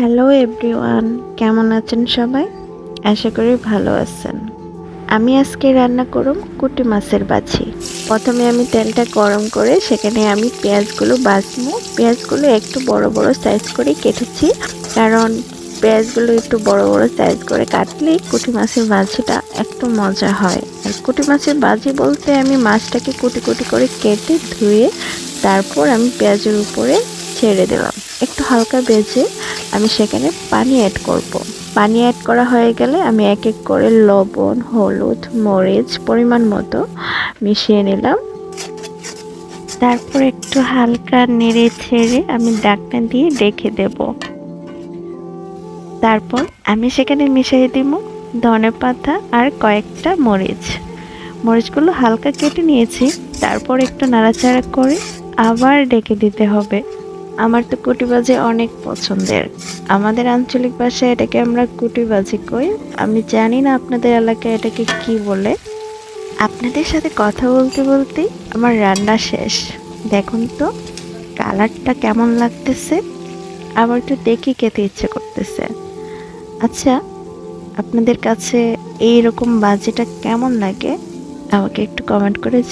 Hello everyone, কেমন আছেন সবাই? আশা করি ভালো আছেন। আমি আজকে রান্না করুম কুটি মাছের বাছি। প্রথমে আমি তেলটা গরম করে সেখানে আমি পেঁয়াজগুলো বাছবো। পেঁয়াজগুলো একটু বড় বড় সাইজ করে কেটেছি। কারণ পেঁয়াজগুলো একটু বড় বড় সাইজ করে কাটলে কুটি মাছের বাজিটা একটু মজা হয়। আর কুটি মাছের বাজি বলতে আমি মাছটাকে কুটি কুটি করে কেটে ধুয়ে তারপর আমি পেঁয়াজের উপরে ছেড়ে দিলাম। একটু হালকা ভেজে আমি সেখানে পানি অ্যাড করব। পানি অ্যাড করা হয়ে গেলে আমি এক এক করে লবণ, হলুদ, মরিচ পরিমাণ মতো মিশিয়ে নিলাম। তারপর একটু হালকা নেড়ে ছেড়ে আমি ডাকনা দিয়ে রেখে দেব। তারপর আমি সেখানে মিশিয়ে দিব ধনে পাতা আর কয়েকটা মরিচ। মরিচগুলো হালকা কেটে নিয়েছি, তারপর একটু নাড়াচাড়া করে আবার ডেকে দিতে হবে। আমার তো কুটিবাজি অনেক পছন্দের। আমাদের আঞ্চলিক ভাষায় এটাকে আমরা কুটিবাজি কই। আমি জানি না আপনাদের এলাকায় এটাকে কি বলে। আপনাদের সাথে কথা বলতে বলতে আমার রান্না শেষ। দেখুন তো, কালারটা কেমন লাগতেছে। আবার তো দেখি খেতে ইচ্ছে করতেছে। আচ্ছা আপনাদের কাছে এই রকম বাজিটা কেমন লাগে? আমাকে একটু কমেন্ট করে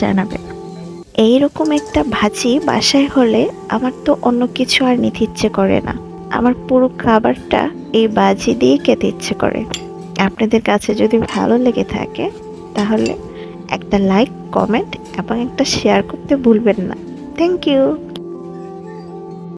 জানাবেন এইরকম একটা ভাজি বাসায় হলে আমার তো অন্য কিছু আর নিতে ইচ্ছে করে না। আমার পুরো খাবারটা এই বাজি দিয়ে খেতে ইচ্ছে করে। আপনাদের কাছে যদি ভালো লেগে থাকে, তাহলে একটা লাইক কমেন্ট এবং একটা শেয়ার করতে ভুলবেন না। Thank you